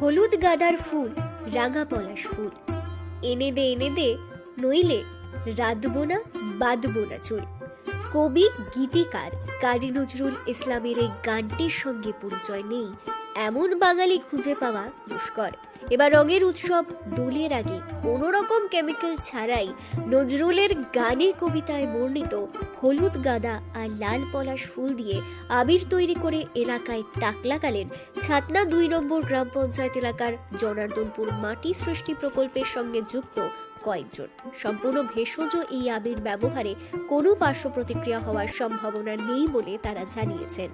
হলুদ গাদার ফুল, রাঙা পলাশ ফুল। এনে দে এনে দে নইলে রাঁধবো না বাঁধবো না চুল। কবি, গীতিকার কাজী নজরুল ইসলামের এই গানটির সঙ্গে পরিচয় নেই, এমন বাঙালি খুঁজে পাওয়া দুষ্কর। এবার রঙের উৎসব দোলের আগে কোনো রকম কেমিক্যাল ছাড়াই নজরুলের গানে কবিতায় বর্ণিত হলুদ গাদা আর লাল পলাশ ফুল দিয়ে আবির তৈরি করে এলাকায় তাক লাগালেন ছাতনা দুই নম্বর গ্রাম পঞ্চায়েত এলাকার জনার্দনপুর মাটি সৃষ্টি প্রকল্পের সঙ্গে যুক্ত কয়েকজন। সম্পূর্ণ ভেষজ এই আবির ব্যবহারে কোনো পার্শ্ব প্রতিক্রিয়া হওয়ার সম্ভাবনা নেই বলে তারা জানিয়েছেন।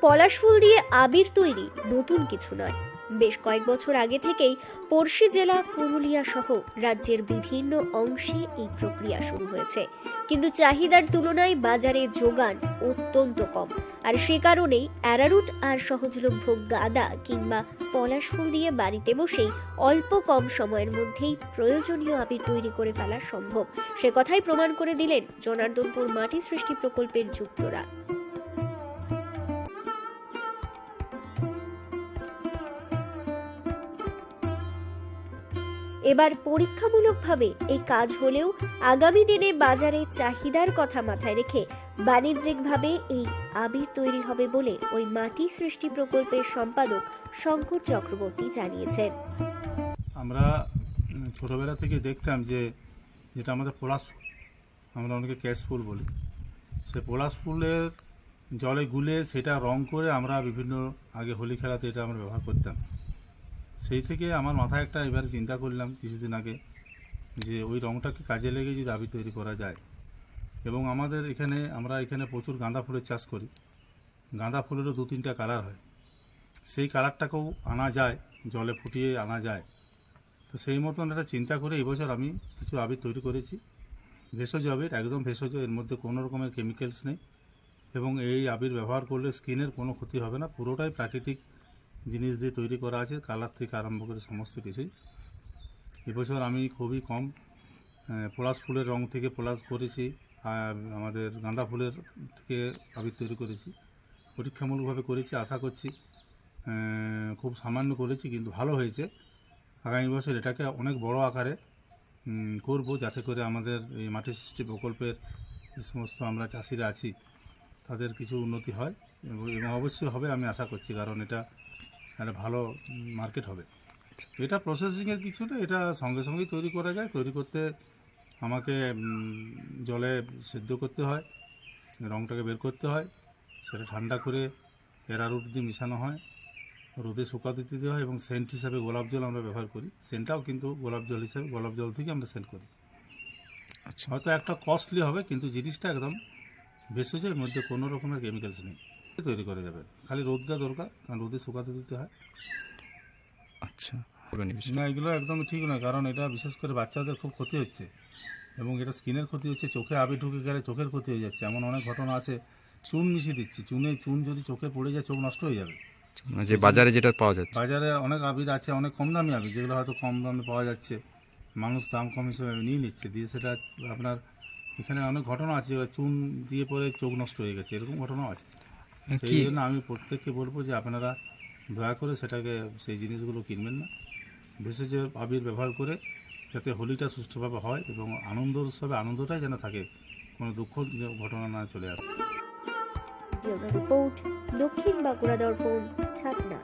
পলাশ ফুল দিয়ে আবির তৈরি নতুন কিছু নয়। বেশ কয়েক বছর আগে থেকেই পড়শি জেলা পুরুলিয়া সহ রাজ্যের বিভিন্ন অংশে এই প্রক্রিয়া শুরু হয়েছে। কিন্তু চাহিদার তুলনায় বাজারে যোগান অত্যন্ত কম। আর সে কারণেই অ্যারারুট আর সহজলভ্য গাদা কিংবা পলাশ ফুল দিয়ে বাড়িতে বসেই অল্প কম সময়ের মধ্যেই প্রয়োজনীয় আবির তৈরি করে ফেলা সম্ভব। সে কথাই প্রমাণ করে দিলেন জনার্দনপুর মাটি সৃষ্টি প্রকল্পের যুক্তরা। এবার পরীক্ষামূলকভাবে এই কাজ হলেও আগামী দিনে বাজারে চাহিদার কথা মাথায় রেখে বাণিজ্যিকভাবে এই আবির তৈরি হবে বলে ওই মাটি সৃষ্টি প্রকল্পের সম্পাদক শঙ্কর চক্রবর্তী জানিয়েছেন। আমরা ছোটবেলা থেকে দেখতাম যে যেটা আমাদের পলাশ ফুল আমরা অনেকে ক্যাশ ফুল বলি। সে পলাশ ফুলের জলে গুলে সেটা রং করে আমরা বিভিন্ন আগে হোলি খেলাতে এটা আমরা ব্যবহার করতাম। সেই থেকে আমার মাথায় একটা এবারে চিন্তা করলাম কিছুদিন আগে যে ওই রংটাকে কাজে লেগে যদি আবির তৈরি করা যায়। এবং আমাদের এখানে, আমরা এখানে প্রচুর গাঁদা ফুলের চাষ করি। গাঁদা ফুলেরও দু তিনটা কালার হয়। সেই কালারটাকেও আনা যায়, জলে ফুটিয়ে আনা যায়। তো সেই মতন একটা চিন্তা করে এবছর আমি কিছু আবির তৈরি করেছি। ভেষজ আবির, একদম ভেষজ, এর মধ্যে কোনো রকমের কেমিক্যালস নেই। এবং এই আবির ব্যবহার করলে স্কিনের কোনো ক্ষতি হবে না, পুরোটাই প্রাকৃতিক জিনিস দিয়ে তৈরি করা আছে, কালার থেকে আরম্ভ করে সমস্ত কিছুই। এবছর আমি খুবই কম পলাশ ফুলের রং থেকে পলাশ করেছি আমাদের গাঁদা ফুলের থেকে আবির তৈরি করেছি। পরীক্ষামূলকভাবে করেছি, আশা করছি খুব সামান্য করেছি, কিন্তু ভালো হয়েছে। আগামী বছর এটাকে অনেক বড় আকারে করব যাতে করে আমাদের এই মাটি সৃষ্টি প্রকল্পের যে সমস্ত আমরা চাষিরা আছি, তাদের কিছু উন্নতি হয়, এবং অবশ্যই হবে আমি আশা করছি, কারণ এটা একটা ভালো মার্কেট হবে। এটা প্রসেসিংয়ের কিছু না এটা সঙ্গে সঙ্গেই তৈরি করা যায়। তৈরি করতে আমাকে জলে সেদ্ধ করতে হয় রঙটাকে বের করতে হয় সেটা ঠান্ডা করে এরারুট দিয়ে মিশানো হয় রোদে শুকাতে দিতে হয় এবং সেন্ট হিসাবে গোলাপ জল আমরা ব্যবহার করি। সেন্টটাও কিন্তু গোলাপ জল হিসাবে গোলাপ জল থেকে আমরা সেন্ট করি। আচ্ছা। হয়তো একটা কস্টলি হবে কিন্তু জিনিসটা একদম ভেষজ এর মধ্যে কোনো রকমের কেমিক্যালস নেই। তৈরি করা যাবে। খালি রোদটা দরকার কারণ রোদে শুকাতে দিতে হয়। আচ্ছা? না এগুলো একদম ঠিক নয় কারণ এটা বিশেষ করে বাচ্চাদের খুব ক্ষতি হচ্ছে। এবং এটা স্কিনের ক্ষতি হচ্ছে চোখে আবি ঢুকে গেলে চোখের ক্ষতি হয়ে যাচ্ছে। এমন অনেক ঘটনা আছে চুন মিশিয়ে দিচ্ছি। চুনে চুন যদি চোখে পড়ে যায় চোখ নষ্ট হয়ে যাবে। মানে যে বাজারে যেটা পাওয়া যাচ্ছে। বাজারে অনেক আবির আছে অনেক কম দামি আবির যেগুলো হয়তো কম দামে পাওয়া যাচ্ছে। মানুষ দাম কম হিসেবে নিয়ে নিচ্ছে দিয়ে সেটা আপনার এখানে অনেক ঘটনা আছে চুন দিয়ে পরে চোখ নষ্ট হয়ে গেছে এরকম ঘটনাও আছে। সেই জন্য আমি প্রত্যেককে বলব যে আপনারা দয়া করে সেটাকে সেই জিনিসগুলো কিনবেন না। ভেষজ আবির ব্যবহার করে যাতে হোলিটা সুষ্ঠুভাবে হয় এবং আনন্দ উৎসবে আনন্দটাই যেন থাকে কোনো দুঃখ ঘটনা না চলে আসে। রিপোর্ট দক্ষিণ বাঁকুড়া দর্পণ ছাতনা